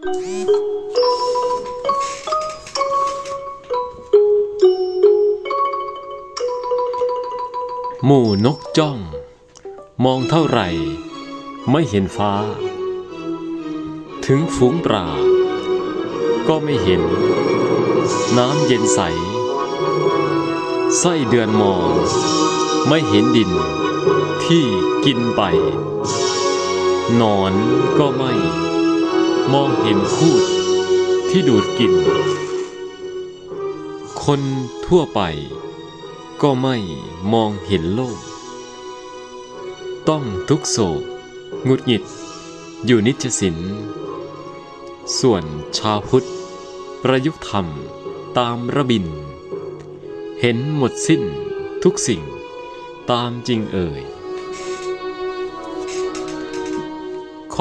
หมู่นกจ้อง มองเท่าไหร่ ไม่เห็นฟ้า ถึงฝูงปลาก็ไม่เห็น น้ำเย็นใสไส้เดือนมอง ไม่เห็นดิน ที่กินไป นอนก็ไม่ มองเห็นพูดที่ดูดกินคนทั่วไปก็ไม่มองเห็นโลก ต้องทุกโศกหงุดหงิด อยู่นิจสิน ส่วนชาวพุทธ ประยุกต์ธรรมตามระบิน เห็นหมดสิ้นทุกสิ่งตามจริงเอ่ย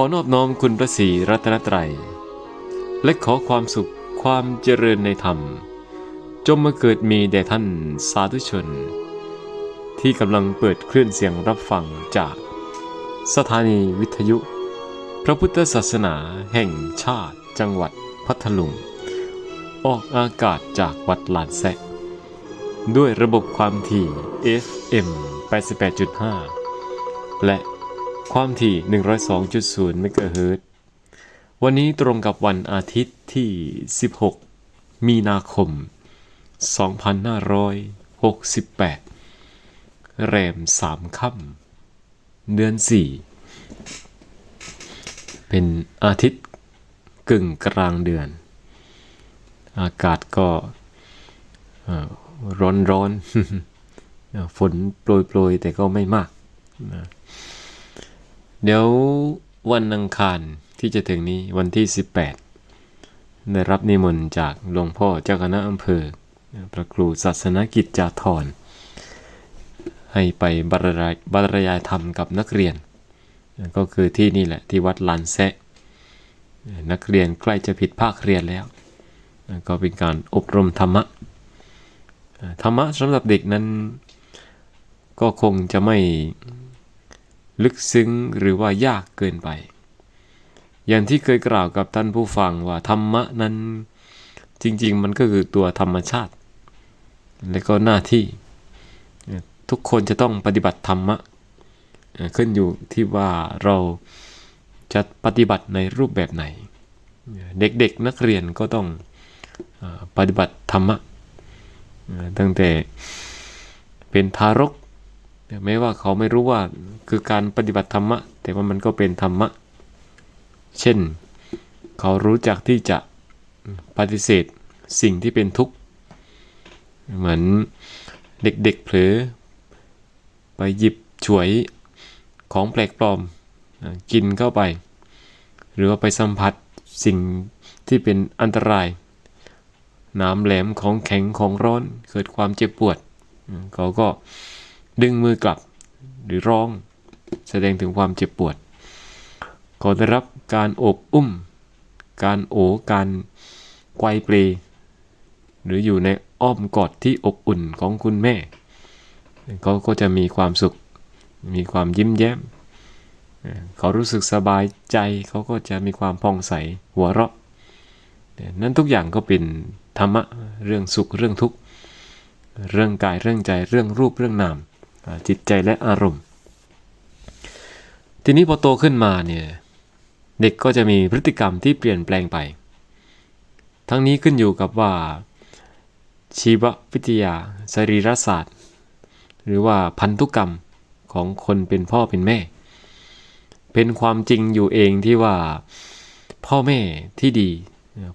อนอบน้อมคุณพระศรีรัตนตรัย และขอความสุขความเจริญในธรรม จงมาเกิดมีแด่ท่านสาธุชน ที่กำลังเปิดเคลื่อนเสียงรับฟังจาก สถานีวิทยุ พระพุทธศาสนาแห่งชาติจังหวัดพัทลุง ออกอากาศจากวัดลานแซะด้วยระบบความถี่ FM 88.5 และ ความถี่ 102.0 เมกะเฮิรตซ์ วันนี้ตรงกับวันอาทิตย์ที่ 16 มีนาคม 2568 แรมสามค่ำ เดือน 4 เป็นอาทิตย์กึ่งกลางเดือน อากาศก็ร้อนร้อนๆฝนโปรยโปรยๆ แต่ก็ไม่มากนะ เดี๋ยววันอังคารที่จะถึงนี้วันที่ 18 ได้รับนิมนต์จากหลวงพ่อเจ้าคณะอำเภอ พระครูศาสนกิจจาธรให้ไปบรรยายบรรยายธรรมกับนักเรียน ก็คือที่นี่แหละที่วัดลานแซะนักเรียนใกล้จะผิดภาคเรียนแล้ว ก็เป็นการอบรมธรรมะ ธรรมะสำหรับเด็กนั้นก็คงจะไม่ ลึกซึ้งหรือว่ายากเกินไป อย่างที่เคยกล่าวกับท่านผู้ฟังว่าธรรมะนั้นจริง ๆ มันก็คือตัวธรรมชาติ และก็หน้าที่ ทุกคนจะต้องปฏิบัติธรรมะ ขึ้นอยู่ที่ว่าเราจะปฏิบัติในรูปแบบไหน เด็กๆนักเรียนก็ต้องปฏิบัติธรรมะตั้งแต่เป็นทารก แม้ว่าเขาไม่รู้ว่าคือการปฏิบัติธรรมะ แต่ว่ามันก็เป็นธรรมะ เช่น เขารู้จักที่จะปฏิเสธสิ่งที่เป็นทุกข์ เหมือนเด็กๆเผลอไปหยิบฉวยของแปลกปลอมกินเข้าไป หรือว่าไปสัมผัสสิ่งที่เป็นอันตราย น้ำแหลมของแข็งของร้อนเกิดความเจ็บปวด เขาก็ ดึงมือกลับ หรือร้อง แสดงถึงความเจ็บปวดขาได้รับการโอบอุ้ม การโอบการไกวเปลหรืออยู่ในอ้อมกอดที่อบอุ่นของคุณแม่ เขาก็จะมีความสุข มีความยิ้มแย้มเอ่อเขารู้สึกสบายใจ เขาก็จะมีความผ่องใส หัวเราะ นั่นทุกอย่างก็เป็นธรรมะ เรื่องสุข เรื่องทุกข์ เรื่องกาย เรื่องใจ เรื่องรูป เรื่องนาม จิตใจและอารมณ์ ทีนี้พอโตขึ้นมาเนี่ยเด็กก็จะมีพฤติกรรมที่เปลี่ยนแปลงไป ทั้งนี้ขึ้นอยู่กับว่า ชีววิทยาสรีรศาสตร์ หรือว่าพันธุกรรมของคนเป็นพ่อเป็นแม่ เป็นความจริงอยู่เองที่ว่าพ่อแม่ที่ดี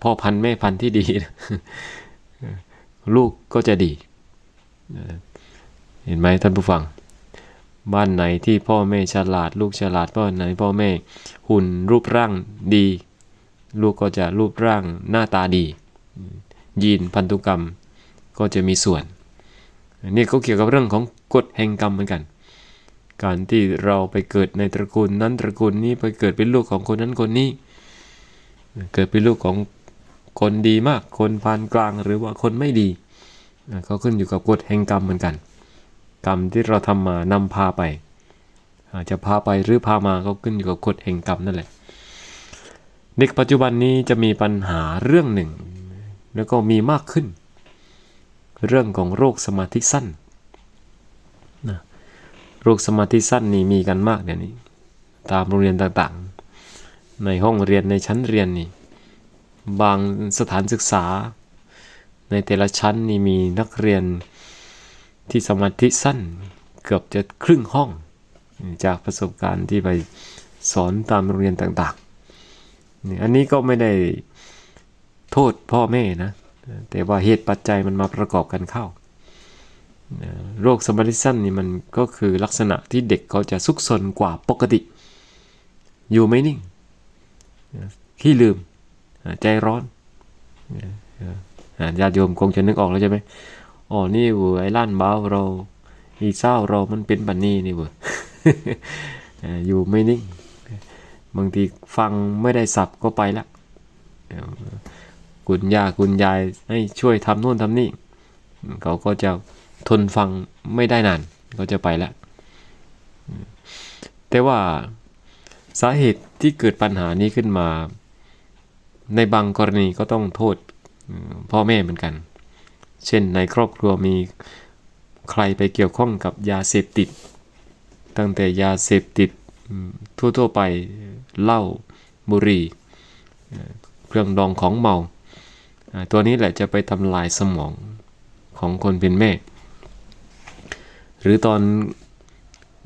พ่อพันธุ์แม่พันธุ์ที่ดี ลูกก็จะดี เห็นไหมท่านผู้ฟัง บ้านไหนที่พ่อแม่ฉลาด ลูกฉลาดบ้านไหนพ่อแม่หุ่นรูปร่างดี ลูกก็จะรูปร่างหน้าตาดี ยีนพันธุกรรมก็จะมีส่วนนี่ก็เกี่ยวกับเรื่องของกฎแห่งกรรมเหมือนกัน การที่เราไปเกิดในตระกูลนั้นตระกูลนี้ไปเกิดเป็นลูกของคนนั้นคนนี้ เกิดเป็นลูกของคนดีมาก คนพานกลางหรือว่าคนไม่ดี ก็ขึ้นอยู่กับกฎแห่งกรรมเหมือนกัน กรรมที่เราทำมานำพาไป อาจจะพาไปหรือพามาก็ขึ้นอยู่กับกฎแห่งกรรมนั่นแหละเด็กปัจจุบันนี้จะมีปัญหาเรื่องหนึ่ง แล้วก็มีมากขึ้น เรื่องของโรคสมาธิสั้นนะโรคสมาธิสั้นนี่มีกันมากเดี๋ยวนี้ ตามโรงเรียนต่างๆ ในห้องเรียนในชั้นเรียนนี่บางสถานศึกษา ในแต่ละชั้นนี่มีนักเรียน ที่สมาธิสั้นเกือบจะครึ่งห้อง จากประสบการณ์ที่ไปสอนตามโรงเรียนต่างๆนี่อันนี้ก็ไม่ได้โทษพ่อแม่นะ แต่ว่าเหตุปัจจัยมันมาประกอบกันเข้า โรคสมาธิสั้นนี่มันก็คือลักษณะที่เด็กเขาจะซุกซนกว่าปกติ อยู่ไม่นิ่งขี้ลืม ใจร้อนญาติโยมคงจะนึกออกแล้วใช่ไหม อ๋อนี่เว้ยไอ้ล้านเบาเรา อีเศร้าเรามันเป็นบันนี้นี่เว้ยอยู่ไม่นิ่ง บางทีฟังไม่ได้สับก็ไปล้วคุณย่าคุณยายให้ช่วยทำนู่นทำนี่ เขาก็จะทนฟังไม่ได้นาน ก็จะไปล้วแต่ว่าสาเหตุที่เกิดปัญหานี้ขึ้นมา ในบางกรณีก็ต้องโทษพ่อแม่เหมือนกัน เช่นในครอบครัวมีใครไปเกี่ยวข้องกับยาเสพติด ตั้งแต่ยาเสพติดทั่วๆไปเหล้าบุหรี่เครื่องดองของเมา ตัวนี้แหละจะไปทำลายสมองของคนเป็นแม่ หรือตอน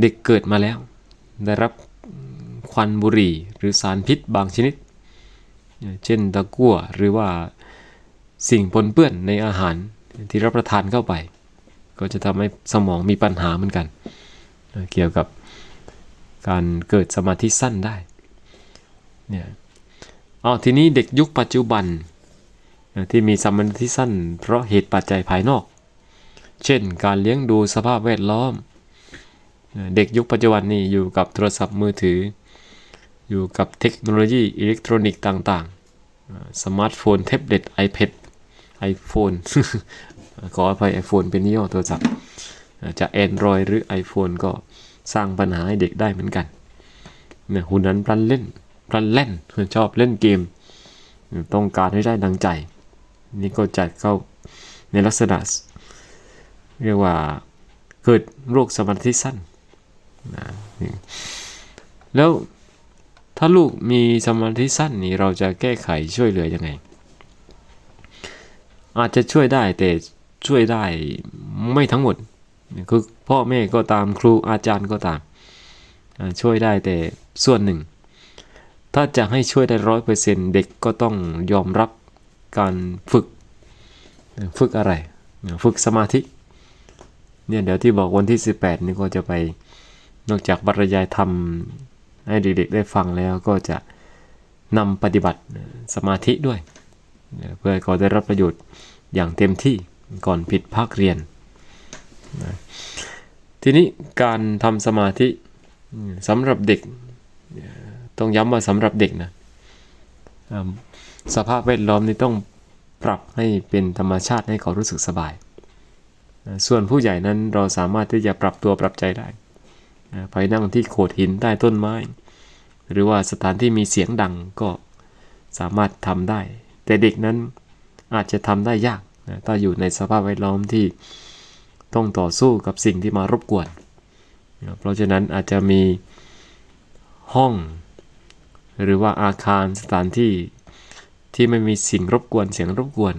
เด็กเกิดมาแล้ว ได้รับควันบุหรี่หรือสารพิษบางชนิด เช่นตะกั่วหรือว่าสิ่งปนเปื้อนในอาหาร ที่รับประทานเข้าไป ก็จะทำให้สมองมีปัญหาเหมือนกัน เกี่ยวกับการเกิดสมาธิสั้นได้เนี่ยเอทีนี้เด็กยุคปัจจุบันที่มีสมาธิสั้น เพราะเหตุปัจจัยภายนอก เช่น การเลี้ยงดูสภาพแวดล้อม เด็กยุคปัจจุบันนี้อยู่กับโทรศัพท์มือถือ อยู่กับเทคโนโลยีอิเล็กทรอนิกส์ต่างๆ สมาร์ทโฟน แท็บเล็ต iPad iPhone ขออภัย iPhone เป็นยี่ห้อโทรศัพท์จะ Android หรือ iPhone ก็สร้างปัญหาให้เด็กได้เหมือนกันเนี่ยหุ่นนั้นพลันเล่นพลันเล่นชอบเล่นเกม ต้องการให้ได้ดังใจ นี่ก็จัดเข้าในลักษณะ เรียกว่าเกิดโรคสมาธิสั้นนะแล้วถ้าลูกมีสมาธิสั้นนี่เราจะแก้ไขช่วยเหลือยังไง อาจจะช่วยได้แต่ช่วยได้ไม่ทั้งหมด คือพ่อแม่ก็ตามครูอาจารย์ก็ตาม ช่วยได้แต่ส่วนหนึ่ง ถ้าจะให้ช่วยได้ร้อยเปอร์เซ็นต์เด็กก็ต้องยอมรับการฝึก ฝึกอะไร ฝึกสมาธิ เนี่ยเดี๋ยวที่บอกวันที่ 18 นี่ก็จะไป นอกจากบรรยายธรรมให้เด็กๆได้ฟังแล้วก็จะนำปฏิบัติสมาธิด้วย เพื่อให้เขาได้รับประโยชน์อย่างเต็มที่ก่อนผิดภาคเรียนนะทีนี้การทำสมาธิสำหรับเด็ก ต้องย้ำว่าสำหรับเด็กนะสภาพแวดล้อมนี่ต้องปรับให้เป็นธรรมชาติให้เขารู้สึกสบาย ส่วนผู้ใหญ่นั้นเราสามารถที่จะปรับตัวปรับใจได้ ไปนั่งที่โขดหินใต้ต้นไม้ หรือว่าสถานที่มีเสียงดังก็สามารถทำได้ แต่เด็กนั้นอาจจะทำได้ยากถ้าอยู่ในสภาพแวดล้อมที่ต้องต่อสู้กับสิ่งที่มารบกวนเพราะฉะนั้นอาจจะมีห้อง หรือว่าอาคารสถานที่ที่ไม่มีสิ่งรบกวนเสียงรบกวน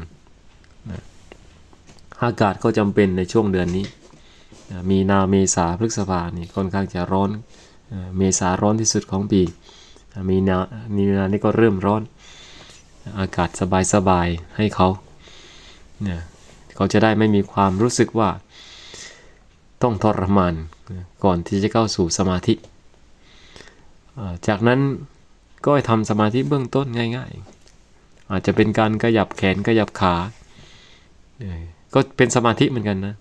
อากาศก็จำเป็นในช่วงเดือนนี้มีนาเมษาพฤษภานี่ค่อนข้างจะร้อน เมษาร้อนที่สุดของปี มีนามีนานี่ก็เริ่มร้อน อากาศสบายๆให้เขาเนี่ยเขาจะได้ไม่มีความรู้สึกว่า ต้องทรมานก่อนที่จะเข้าสู่สมาธิ จากนั้นก็ทำสมาธิเบื้องต้นง่ายๆ อาจจะเป็นการขยับแขนขยับขา ก็เป็นสมาธิเหมือนกันนะ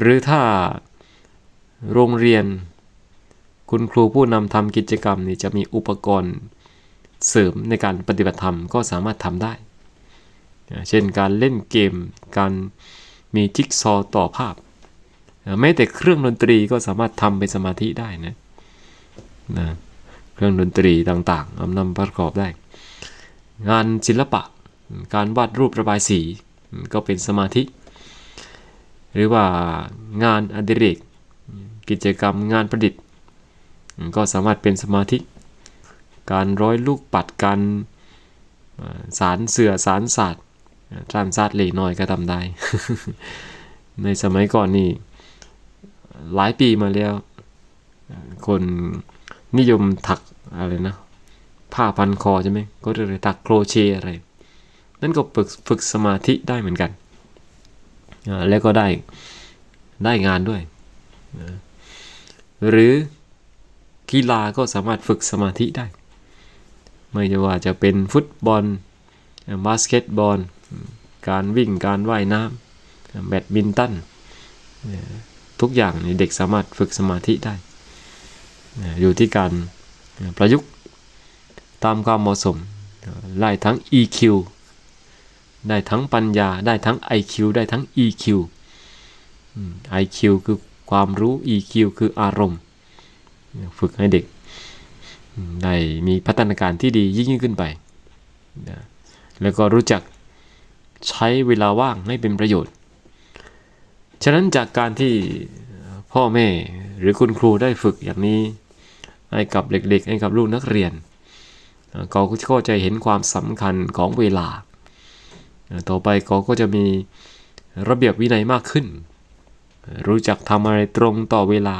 หรือถ้าโรงเรียนคุณครูผู้นำทำกิจกรรมนี่จะมีอุปกรณ์ เสริมในการปฏิบัติธรรมก็สามารถทำได้ เช่นการเล่นเกม การมีจิ๊กซอต่อภาพ แม้แต่เครื่องดนตรีก็สามารถทำเป็นสมาธิได้นะนะเครื่องดนตรีต่างๆเอานำประกอบได้ งานศิลปะ การวาดรูประบายสีก็เป็นสมาธิ หรือว่างานอดิเรก กิจกรรมงานประดิษฐ์ ก็สามารถเป็นสมาธิ การร้อยลูกปัดการสารเสือสารศาสตร์จานศาสตร์เล็กน้อยก็ทำได้ ในสมัยก่อนนี่ หลายปีมาแล้ว คนนิยมถักอะไรนะ ผ้าพันคอใช่ไหม ก็เลยถักโครเชต์อะไร นั่นก็ฝึกฝึกสมาธิได้เหมือนกัน แล้วก็ได้ได้งานด้วย หรือกีฬาก็สามารถฝึกสมาธิได้ ไม่ว่าจะเป็นฟุตบอลบาสเกตบอล การวิ่งการว่ายน้ำแบดมินตันทุกอย่างเด็กสามารถฝึกสมาธิได้ อยู่ที่การประยุกต์ตามความเหมาะสมได้ทั้ง EQ ได้ทั้งปัญญา ได้ทั้ง IQ ได้ทั้ง EQ IQ คือความรู้ EQ คืออารมณ์ ฝึกให้เด็ก ได้มีพัฒนาการที่ดียิ่งขึ้นไปแล้วก็รู้จักใช้เวลาว่างให้เป็นประโยชน์ ฉะนั้นจากการที่พ่อแม่หรือคุณครูได้ฝึกอย่างนี้ให้กับเด็กๆ ให้กับลูกนักเรียนเขาก็จะเห็นความสำคัญของเวลา ต่อไปเขาก็จะมีระเบียบวินัยมากขึ้น รู้จักทำอะไรตรงต่อเวลา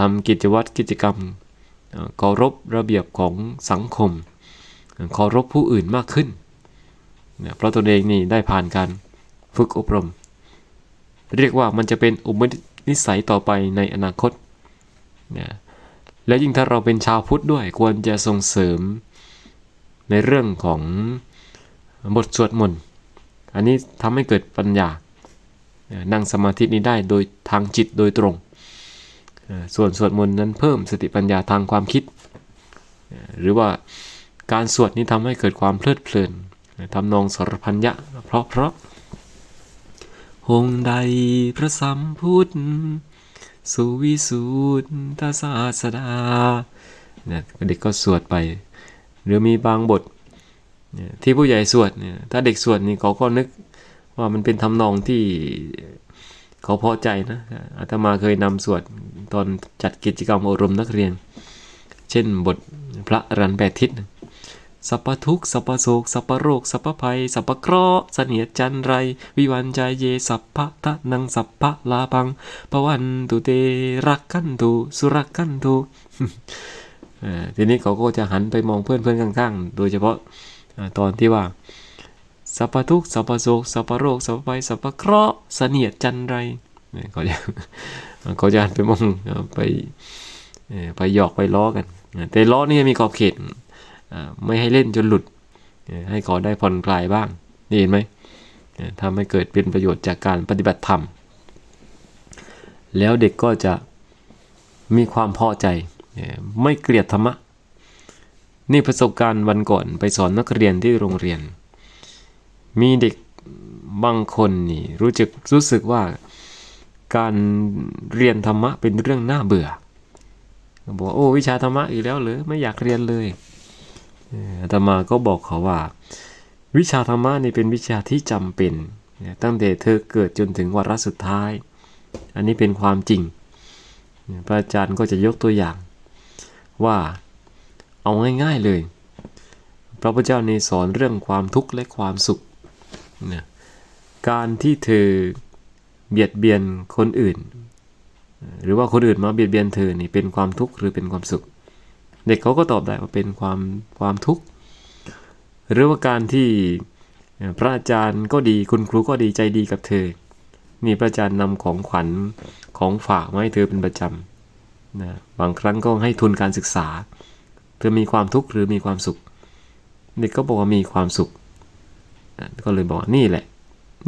ทำกิจวัตรกิจกรรม เคารพระเบียบของสังคมเคารพผู้อื่นมากขึ้นเพราะตัวเองนี่ได้ผ่านการฝึกอบรม เรียกว่ามันจะเป็นอุปนิสัยต่อไปในอนาคตและยิ่งถ้าเราเป็นชาวพุทธด้วยควรจะส่งเสริมในเรื่องของบทสวดมนต์อันนี้ทำให้เกิดปัญญานั่งสมาธินี้ได้โดยทางจิตโดยตรง ส่วนสวดมนต์นั้นเพิ่มสติปัญญาทางความคิด หรือว่าการสวดนี้ทำให้เกิดความเพลิดเพลินทำนองสรพัญญะเพราะเพราะหงใดพระสัมพุทธสุวิสุทธศาสดาเนี่ยเด็กก็สวดไป หรือมีบางบทที่ผู้ใหญ่สวดเนี่ยถ้าเด็กสวดนี่เขาก็นึกว่ามันเป็นทำนองที่ เขาพอใจนะอาตมาเคยนำสวดตอนจัดกิจกรรมอบรมนักเรียน เช่นบทพระรันแปดทิศสัพพทุกสัพพโศกสัพพโรคสัพพภัยสัพพเคราะห์เสนียจันไร วิวันใจเยสัพพะทะนังสัพพะลาพังปวันตุเตรักกันตุสุรักกันตุทีนี้เขาก็จะหันไปมองเพื่อนเพื่อนข้างๆ โดยเฉพาะตอนที่ว่า สัพพทุกสัพพโศกสัพพโรคสัพพภัยสัพพเคราะห์เสนียดจันไรเขาจะเขาจะไปมองไปไปหยอกไปล้อกัน แต่ล้อนี่มีขอบเขตไม่ให้เล่นจนหลุด ให้เขาได้ผ่อนคลายบ้างนี่เห็นไหมทำให้เกิดเป็นประโยชน์จากการปฏิบัติธรรม แล้วเด็กก็จะมีความพอใจ ไม่เกลียดธรรมะ นี่ประสบการณ์วันก่อนไปสอนนักเรียนที่โรงเรียน มีเด็กบางคนนี่รู้จักรู้สึกว่าการเรียนธรรมะเป็นเรื่องน่าเบื่อบอกว่าโอ้วิชาธรรมะอีกแล้วเหรอไม่อยากเรียนเลยอาตมาก็บอกเขาว่า วิชาธรรมะนี่เป็นวิชาที่จำเป็นตั้งแต่เธอเกิดจนถึงวาระสุดท้าย อันนี้เป็นความจริง พระอาจารย์ก็จะยกตัวอย่างว่าเอาง่ายๆเลย พระพุทธเจ้าในสอนเรื่องความทุกข์และความสุข นะการที่เธอเบียดเบียนคนอื่น หรือว่าคนอื่นมาเบียดเบียนเธอนี่เป็นความทุกข์หรือเป็นความสุข เด็กเขาก็ตอบได้ว่าเป็นความความทุกข์หรือว่าการที่พระอาจารย์ก็ดีคุณครูก็ดีใจดีกับเธอ นี่พระอาจารย์นำของขวัญของฝากมาให้เธอเป็นประจำนะบางครั้งก็ให้ทุนการศึกษา เธอมีความทุกข์หรือมีความสุข เด็กก็บอกว่ามีความสุข ก็เลยบอกนี่แหละ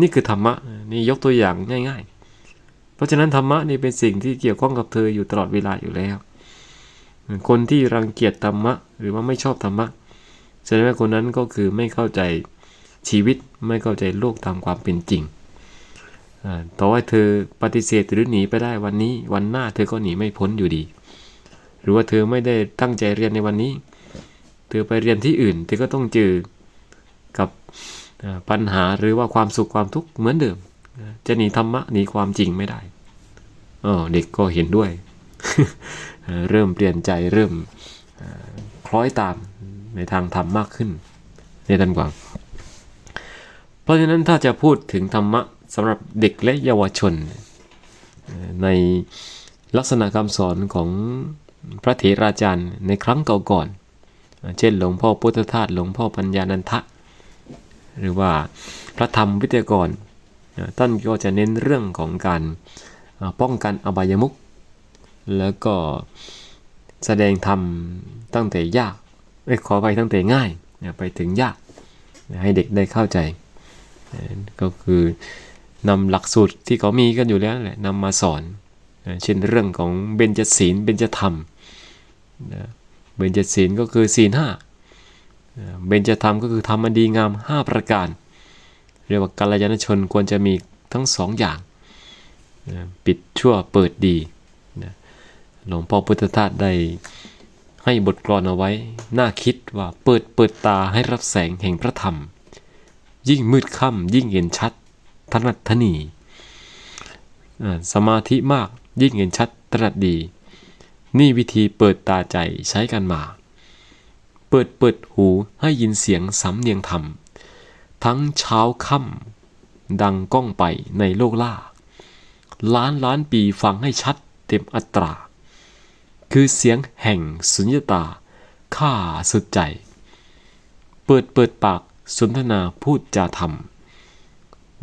นี่คือธรรมะนี่ยกตัวอย่างง่าย ๆ เพราะฉะนั้นธรรมะนี่เป็นสิ่งที่เกี่ยวข้องกับเธออยู่ตลอดเวลาอยู่แล้ว คนที่รังเกียจธรรมะ หรือว่าไม่ชอบธรรมะแสดงว่าคนนั้นก็คือไม่เข้าใจชีวิตไม่เข้าใจโลกตามความเป็นจริงต่อว่าเธอปฏิเสธหรือหนีไปได้วันนี้วันหน้าเธอก็หนีไม่พ้นอยู่ดี หรือว่าเธอไม่ได้ตั้งใจเรียนในวันนี้ เธอไปเรียนที่อื่น เธอก็ต้องเจอกับ ปัญหาหรือว่าความสุขความทุกข์เหมือนเดิม จะหนีธรรมะหนีความจริงไม่ได้เออเด็กก็เห็นด้วย เริ่มเปลี่ยนใจเริ่มคล้อยตามในทางธรรมมากขึ้นในตันกวางเพราะฉะนั้นถ้าจะพูดถึงธรรมะสำหรับเด็กและเยาวชน ในลักษณะคำสอนของพระเถราจารย์ในครั้งเก่าก่อน เช่นหลวงพ่อพุทธทาสหลวงพ่อปัญญานันทะ หรือว่าพระธรรมวิทยากรท่านก็จะเน้นเรื่องของการป้องกันอบายมุขแล้วก็แสดงธรรมตั้งแต่ยากเอ้ยขอไปตั้งแต่ง่ายไปถึงยากให้เด็กได้เข้าใจ ก็คือนำหลักสูตรที่เขามีกันอยู่แล้วแหละนำมาสอน เช่นเรื่องของเบญจศีลเบญจธรรมเบญจศีลก็คือศีลห้า เบญจธรรมก็คือธรรมอันดีงาม 5 ประการ เรียกว่ากัลยาณชนควรจะมีทั้งสองอย่าง ปิดชั่วเปิดดีหลวงพ่อพุทธทาสได้ให้บทกลอนเอาไว้ น่าคิดว่าเปิดเปิดตาให้รับแสงแห่งพระธรรม ยิ่งมืดค่ำยิ่งเห็นชัดถนัดถนีสมาธิมากยิ่งเห็นชัดถนัดดี นี่วิธีเปิดตาใจใช้กันมา เปิดเปิดหูให้ยินเสียงสำเนียงธรรม ทั้งเช้าค่ำดังก้องไปในโลกล่า ล้านล้านปีฟังให้ชัดเต็มอัตรา คือเสียงแห่งสุญญตาข้าสุดใจ เปิดเปิดปากสนทนาพูดจาธรรม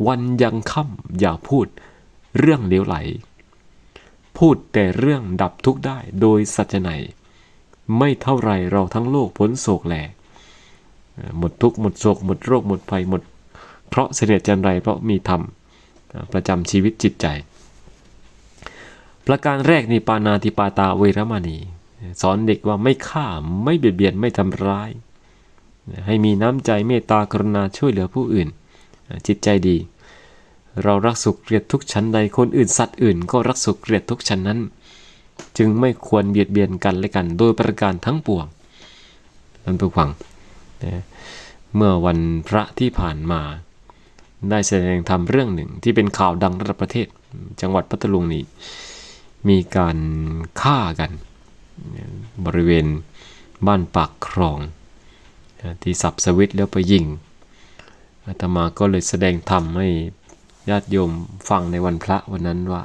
วันยังค่ำอย่าพูดเรื่องเลวไหล พูดแต่เรื่องดับทุกข์ได้โดยสัจไนย ไม่เท่าไรเราทั้งโลกพ้นโศกแหลหมดทุกข์หมดโศกหมดโรคหมดภัยหมด เพราะเสด็จจันไรเพราะมีธรรมประจำชีวิตจิตใจ ประการแรกนี่ปานาติปาตาเวรมณี สอนเด็กว่าไม่ฆ่าไม่เบียดเบียนไม่ทำร้าย ให้มีน้ำใจเมตตากรุณาช่วยเหลือผู้อื่น จิตใจดี เรารักสุขเกลียดทุกชั้นใดคนอื่นสัตว์อื่น ก็รักสุขเกลียดทุกชั้นนั้น จึงไม่ควรเบียดเบียนกันและกัน โดยประการทั้งปวงท่นผู้ฟังนะเมื่อวันพระที่ผ่านมา ได้แสดงธรรมเรื่องหนึ่งที่เป็นข่าวดังระดับประเทศ จังหวัดพัทลุงนี้มีการฆ่ากัน บริเวณบ้านปากคลองที่สับสวิตแล้วไปยิงอาตมาก็เลยแสดงธรรมให้ญาติโยมฟังในวันพระวันนั้นว่า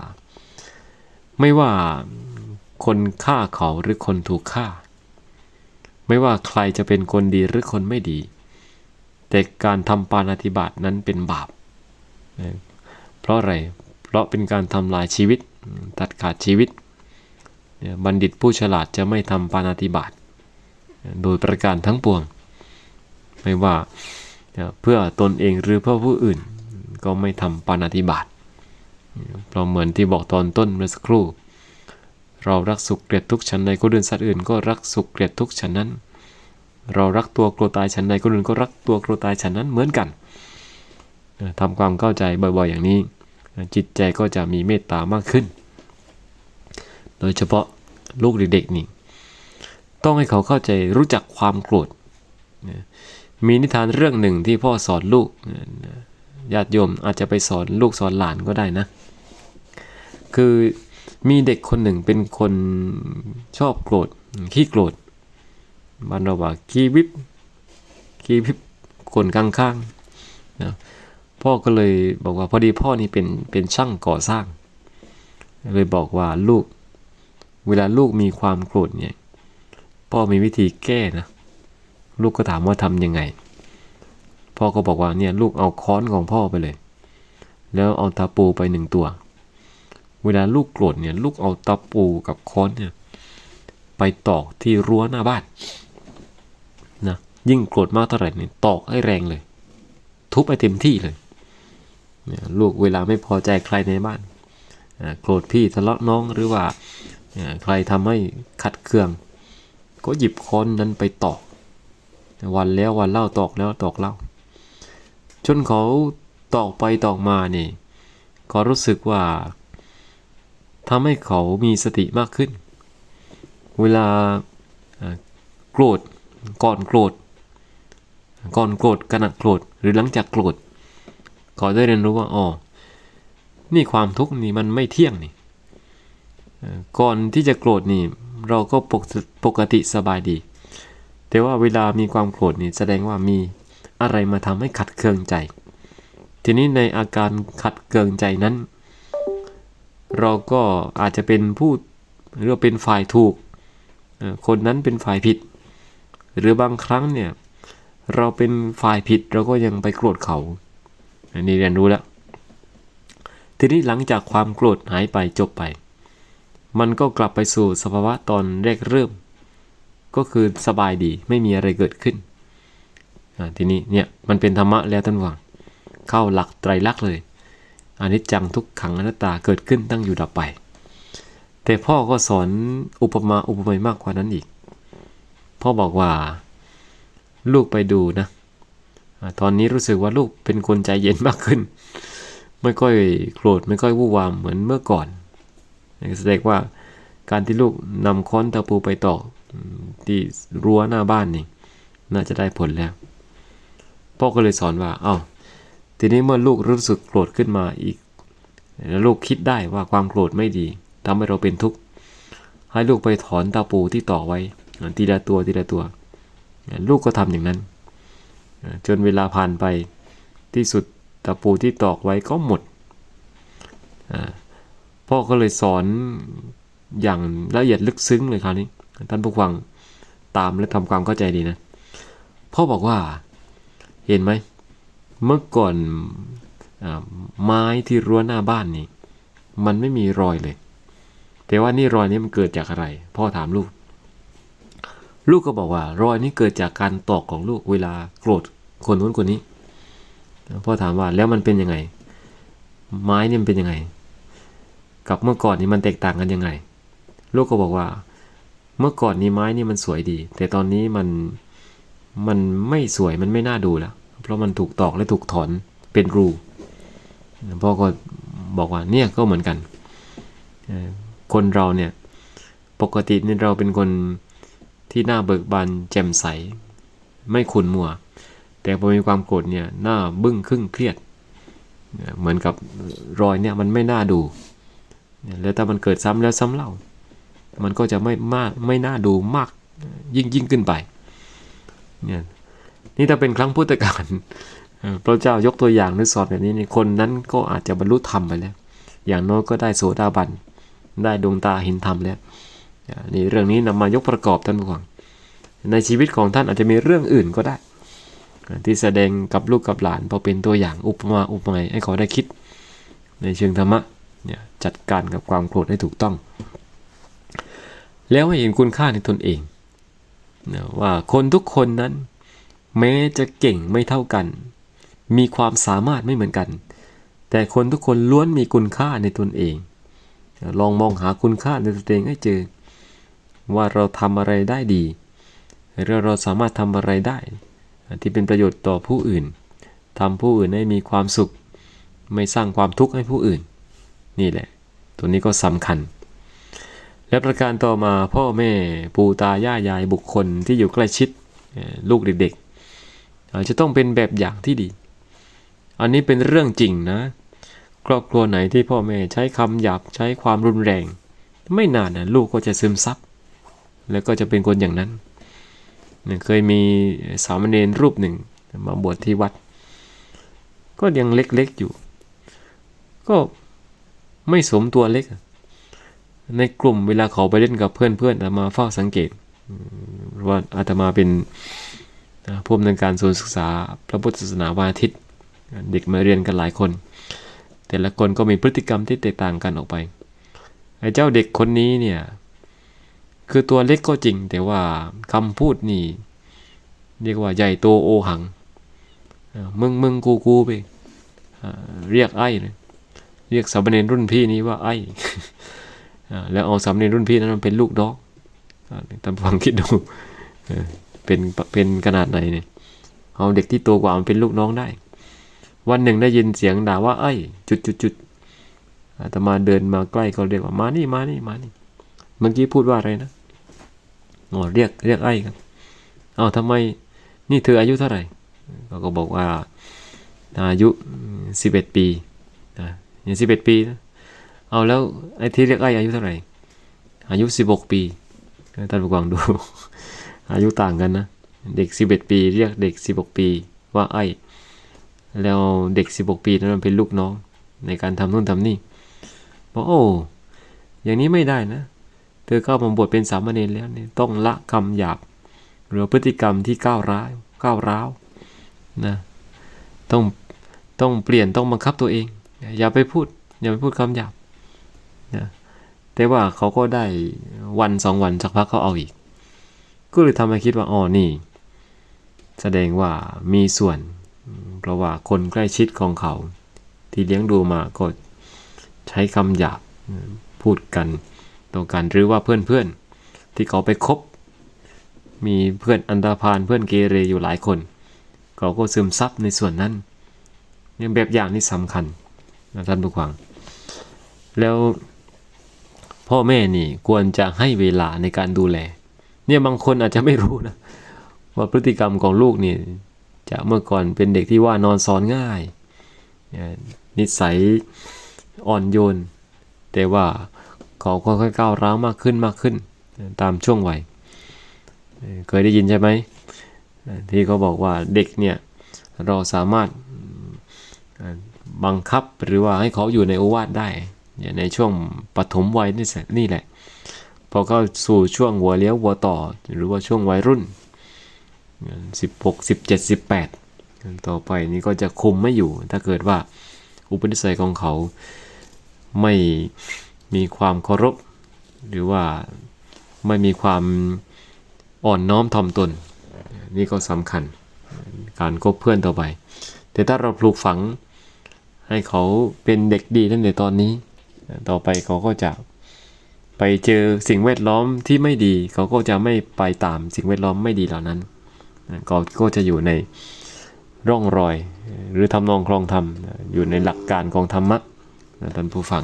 ไม่ว่า คนฆ่าเขาหรือคนถูกฆ่า ไม่ว่าใครจะเป็นคนดีหรือคนไม่ดี แต่การทำปาณาติบาตนั้นเป็นบาป เพราะอะไร เพราะเป็นการทำลายชีวิต ตัดขาดชีวิต บัณฑิตผู้ฉลาดจะไม่ทำปาณาติบาตโดยประการทั้งปวง ไม่ว่าเพื่อตนเองหรือเพื่อผู้อื่น ก็ไม่ทำปาณาติบาตเพราะเหมือนที่บอกตอนต้นเมื่อสักครู่ เรารักสุขเกลียดทุกชั้นใดคนอื่นสัตว์อื่นก็รักสุขเกลียดทุกชั้นนั้น เรารักตัวกลัวตายชั้นใดคนอื่นก็รักตัวกลัวตายชั้นนั้นเหมือนกันทำความเข้าใจบ่อยๆ อย่างนี้ จิตใจก็จะมีเมตตามากขึ้น โดยเฉพาะลูกเด็กๆนี่ต้องให้เขาเข้าใจรู้จักความโกรธมีนิทานเรื่องหนึ่งที่พ่อสอนลูกญาติโยมอาจจะไปสอนลูกสอนหลานก็ได้นะ คือ มีเด็กคนหนึ่งเป็นคนชอบโกรธขี้โกรธบ้านเราว่าขี้วิบขี้วิบคนข้างๆนะพ่อก็เลยบอกว่าพอดีพ่อนี่เป็นเป็นช่างก่อสร้าง เลยบอกว่าลูก เวลาลูกมีความโกรธเนี่ยพ่อมีวิธีแก้นะลูกก็ถามว่าทำยังไง พ่อก็บอกว่าเนี่ยลูกเอาค้อนของพ่อไปเลย แล้วเอาตะปูไปหนึ่งตัว เวลาลูกโกรธเนี่ยลูกเอาตะปูกับค้อนเนี่ยไปตอกที่รั้วหน้าบ้านนะยิ่งโกรธมากเท่าไหร่เนี่ยตอกให้แรงเลย ทุบไปเต็มที่เลยเนี่ยลูกเวลาไม่พอใจใครในบ้านโกรธพี่ทะเลาะน้องหรือว่าใครทำให้ขัดเคือง ก็หยิบค้อนนั้นไปตอก วันแล้ววันเล่าตอกแล้วตอกเล่า จนเขาตอกไปตอกมานี่เขารู้สึกว่า ทำให้เขามีสติมากขึ้น เวลาโกรธก่อนโกรธก่อนโกรธขณะโกรธหรือหลังจากโกรธขอได้เรียนรู้ว่าอ๋อนี่ความทุกข์นี่มันไม่เที่ยงนี่ก่อนที่จะโกรธนี่เราก็ปกติปกติสบายดี แต่ว่าเวลามีความโกรธนี่แสดงว่ามีอะไรมาทำให้ขัดเคืองใจ ทีนี้ในอาการขัดเคืองใจนั้น เราก็อาจจะเป็นผู้หรือว่าเป็นฝ่ายถูก คนนั้นเป็นฝ่ายผิด หรือบางครั้งเนี่ยเราเป็นฝ่ายผิดเราก็ยังไปโกรธเขา อันนี้เรียนรู้แล้ว ทีนี้หลังจากความโกรธหายไปจบไป มันก็กลับไปสู่สภาวะตอนแรกเริ่ม ก็คือสบายดีไม่มีอะไรเกิดขึ้น ทีนี้เนี่ยมันเป็นธรรมะแล้วท่านวังเข้าหลักไตรลักษณ์เลย อนิจจังทุกขังอนัตตาเกิดขึ้นตั้งอยู่ดับไป แต่พ่อก็สอนอุปมาอุปไมยมากกว่านั้นอีก พ่อบอกว่าลูกไปดูนะตอนนี้รู้สึกว่าลูกเป็นคนใจเย็นมากขึ้น ไม่ค่อยโกรธไม่ค่อยวู่วามเหมือนเมื่อก่อนแสดงว่าการที่ลูกนำค้อนตะปูไปตอกที่รั้วหน้าบ้านนี่น่าจะได้ผลแล้ว พ่อก็เลยสอนว่า เอา้า ทีนี้เมื่อลูกรู้สึกโกรธขึ้นมาอีก แล้วลูกคิดได้ว่าความโกรธไม่ดีทำให้เราเป็นทุกข์ให้ลูกไปถอนตะปูที่ตอกไว้ทีละตัวทีละตัว ลูกก็ทำอย่างนั้น จนเวลาผ่านไปที่สุดตะปูที่ตอกไว้ก็หมด พ่อก็เลยสอนอย่างละเอียดลึกซึ้งเลยคราวนี้ ท่านผู้ฟังตามและทำความเข้าใจดีนะ พ่อบอกว่า เห็นไหม เมื่อก่อนอไม้ที่รั้วหน้าบ้านนี่ มันไม่มีรอยเลย แต่ว่านี่รอยนี้มันเกิดจากอะไร พ่อถามลูก ลูกก็บอกว่า รอยนี้เกิดจากการตอกของลูกเวลาโกรธคนนู้นคนนี้ พ่อถามว่าแล้วมันเป็นยังไง ไม้เนี่ยมันเป็นยังไง กับเมื่อก่อนนี้มันแตกต่างกันยังไง ลูกก็บอกว่า เมื่อก่อนนี้ไม้นี่มันสวยดี แต่ตอนนี้มันมันไม่สวยมันไม่น่าดูแล้ว เพราะมันถูกตอกและถูกถอนเป็นรูพ่อก็บอกว่าเนี่ยก็เหมือนกัน คนเราเนี่ยปกตินี่เราเป็นคนที่หน้าเบิกบานแจ่มใส ไม่ขุนมัว แต่พอมีความโกรธเนี่ยหน้าบึ้งครึ่งเครียด เหมือนกับรอยเนี่ยมันไม่น่าดู แล้วถ้ามันเกิดซ้ำแล้วซ้ำเล่า มันก็จะไม่มากไม่น่าดูมากยิ่งยิ่งขึ้นไปเนี่ย นี่ถ้าเป็นครั้งพุทธกาลพระเจ้ายกตัวอย่างหรือสอนแบบนี้นี่คนนั้นก็อาจจะบรรลุธรรมไปแล้ว อย่างน้อยก็ได้โสดาบัน ได้ดวงตาเห็นธรรมแล้วนี่เรื่องนี้นำมายกประกอบท่านผู้ฟังในชีวิตของท่านอาจจะมีเรื่องอื่นก็ได้ ที่แสดงกับลูกกับหลานพอเป็นตัวอย่างอุปมาอุปไมยให้เขาได้คิด ในเชิงธรรมะเนี่ยจัดการกับความโกรธให้ถูกต้อง แล้วให้เห็นคุณค่าในตนเองว่าคนทุกคนนั้น แม้จะเก่งไม่เท่ากัน มีความสามารถไม่เหมือนกัน แต่คนทุกคนล้วนมีคุณค่าในตนเอง ลองมองหาคุณค่าในตัวเองให้เจอ ว่าเราทำอะไรได้ดีหรือเราสามารถทำอะไรได้ ที่เป็นประโยชน์ต่อผู้อื่นทำผู้อื่นให้มีความสุข ไม่สร้างความทุกข์ให้ผู้อื่น นี่แหละ ตัวนี้ก็สำคัญ และประการต่อมาพ่อแม่ปู่ตายายายบุคคลที่อยู่ใกล้ชิดลูกเด็ก จะต้องเป็นแบบอย่างที่ดี อันนี้เป็นเรื่องจริงนะ ครอบครัวไหนที่พ่อแม่ใช้คำหยาบใช้ความรุนแรง ไม่นานนะลูกก็จะซึมซับแล้วก็จะเป็นคนอย่างนั้น เคยมีสามเณรรูปหนึ่งมาบวชที่วัด ก็ยังเล็กๆอยู่ ก็ไม่สมตัวเล็ก ในกลุ่มเวลาเขาไปเล่นกับเพื่อนๆอาตมาเฝ้าสังเกตว่าอาตมาเป็น อ่าผู้อำนวยการศูนย์ศึกษาพระพุทธศาสนาวันอาทิตย์ เด็กมาเรียนกันหลายคน แต่ละคนก็มีพฤติกรรมที่แตกต่างกันออกไปไอ้เจ้าเด็กคนนี้เนี่ยคือตัวเล็กก็จริง แต่ว่าคำพูดนี่เรียกว่าใหญ่โตโอหังมึงมึงกูกูไปเรียกไอ้เลยเรียกสามเณรรุ่นพี่นี้ว่าไอ้แล้วเอาสามเณรรุ่นพี่นั้นมันเป็นลูกดอกอ่าท่านฟังคิดดู เป็นเป็นขนาดไหนเนี่ยเอาเด็กที่โตกว่ามันเป็นลูกน้องได้ วันหนึ่งได้ยินเสียงด่าว่าไอ้จุดจุดจุดอาตมาเดินมาใกล้ก็เรียกว่ามานี่มานี่มานี่เมื่อกี้พูดว่าอะไรนะอ๋อเรียกเรียกไอ้ครับเอาทำไมนี่เธออายุเท่าไหร่เขาก็บอกว่าอายุสิบเอ็ดปีนะยังสิบเอ็ดปีนะเอาแล้วไอ้ที่เรียกไอ้อายุเท่าไหร่อายุสิบหกปีท่านผู้ฟังดู อายุต่างกันนะ เด็กสิบเอ็ดปี เรียกเด็กสิบหกปีว่าไอ้ แล้วเด็กสิบหกปีนั้นมันเป็นลูกน้อง ในการทำนู่นทำนี่บอกโอ้อย่างนี้ไม่ได้นะ เธอเข้ามาบวชเป็นสามเณรแล้วเนี่ยต้องละคำหยาบหรือพฤติกรรมที่ก้าวร้าวก้าวร้าวนะต้องต้องเปลี่ยนต้องบังคับตัวเอง อย่าไปพูด อย่าไปพูดคำหยาบนะแต่ว่าเขาก็ได้วันสองวันสักพักเขาเอาอีก ก็เลยทำให้คิดว่าอ๋อนี่ แสดงว่ามีส่วน เพราะว่าคนใกล้ชิดของเขา ที่เลี้ยงดูมาก็ใช้คำหยาบพูดกันต่อกันหรือว่าเพื่อนๆ ที่เขาไปคบ มีเพื่อนอันดาพานเพื่อนเกเรอยู่หลายคน เขาก็ซึมซับในส่วนนั้นเนี่ยแบบอย่างนี้สำคัญนะท่านผู้ฟัง แล้วพ่อแม่นี่ควรจะให้เวลาในการดูแล เนี่ยบางคนอาจจะไม่รู้นะว่าพฤติกรรมของลูกนี่จะเมื่อก่อนเป็นเด็กที่ว่านอนสอนง่าย นิสัยอ่อนโยน แต่ว่าเขาค่อยๆก้าวร้าวมากขึ้นมากขึ้น ตามช่วงวัยเคยได้ยินใช่ไหมที่เขาบอกว่าเด็กเนี่ยเราสามารถบังคับหรือว่าให้เขาอยู่ในโอวาทได้ในช่วงปฐมวัยนี่นี่แหละ พอเข้าสู่ช่วงหัวเลี้ยวหัวต่อ หรือว่าช่วงวัยรุ่น 16 17 18 ต่อไปนี้ก็จะคุมไม่อยู่ ถ้าเกิดว่าอุปนิสัยของเขาไม่มีความเคารพ หรือว่าไม่มีความอ่อนน้อมถ่อมตน นี่ก็สำคัญการคบเพื่อนต่อไป แต่ถ้าเราปลูกฝังให้เขาเป็นเด็กดีตั้งแต่ตอนนี้ ต่อไปเขาก็จะ ไปเจอสิ่งแวดล้อมที่ไม่ดี เขาก็จะไม่ไปตามสิ่งแวดล้อมไม่ดีเหล่านั้นก็ก็จะอยู่ในร่องรอย หรือทำนองคลองธรรมอยู่ในหลักการของธรรมะท่านผู้ฟัง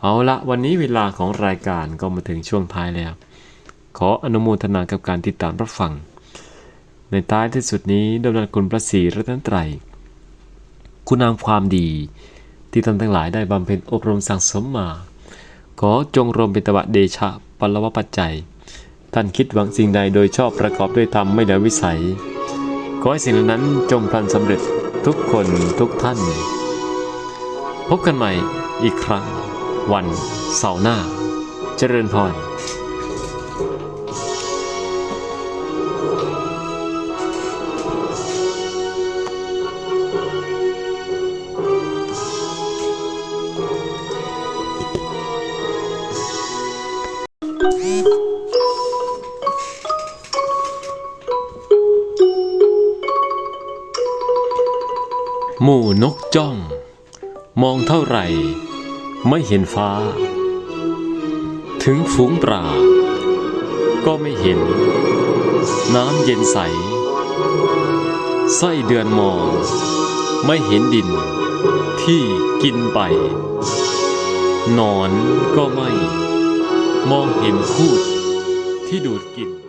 เอาละวันนี้เวลาของรายการก็มาถึงช่วงท้ายแล้ว ขออนุโมทนากับการติดตามรับฟัง ในท้ายที่สุดนี้ดำเนินคุณพระศรีรัตนตรัย คุณงามความดีที่ท่านทั้งหลายได้บำเพ็ญอบรมสั่งสมมา ขอจงรวมเป็นตวะเดชะปลวปัจจัย ท่านคิดหวังสิ่งใดโดยชอบประกอบด้วยธรรมไม่เหลือวิสัย ขอให้สิ่งนั้นจงพลันสำเร็จทุกคนทุกท่าน พบกันใหม่อีกครั้ง วันเสาร์หน้า เจริญพร องเท่าไหร่ ไม่เห็นฟ้า ถึงฝูงปลาก็ไม่เห็น น้ำเย็นใส ไส้เดือนมอง ไม่เห็นดิน ที่กินไป นอนก็ไม่ มองเห็นพูดที่ดูดกิน